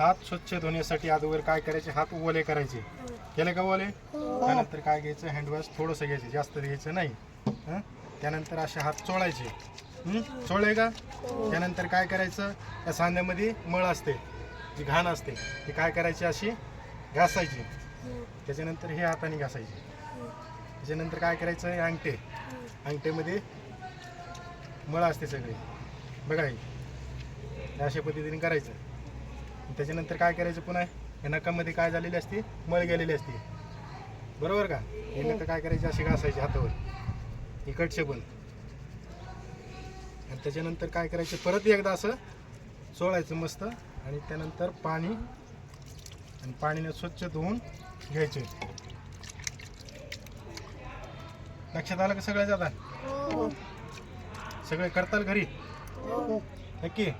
हात स्वच्छ धुण्यासाठी अगोदर काय करायचे? हात ओले करायचे. केले का ओले? त्यानंतर काय घ्यायचं? हँडवॉश थोडंसं घ्यायचं. जास्त घ्यायचं नाही. हं? त्यानंतर असे हात चोळायचे. हं? चोळले का? त्यानंतर काय करायचं? या सांध्यामध्ये मळ असते. जी घाण असते ती काय करायची? अशी घासायची. त्याच्यानंतर हे हाताने घासायची. त्याच्यानंतर काय करायचं? हे अंगठे. अंगठेमध्ये मळ असते सगळे. बघा हे हे. अशा पद्धतीने करायचं. त्याच्यानंतर काय करायचं पुन्हा? या नकामध्ये काय झालेली असते? मळ गेलेली असते. बरोबर का? हे नका काय करायचे? असे घासायचे हातावर. इकडचे पण. आणि त्याच्यानंतर काय करायचं? परत एकदा असं चोळायचं मस्त. आणि त्यानंतर पाणी आणि पाणीने स्वच्छ धुवून घ्यायचे. लक्षात आलं का सगळ्या जातात सगळे करताल घरी? नक्की?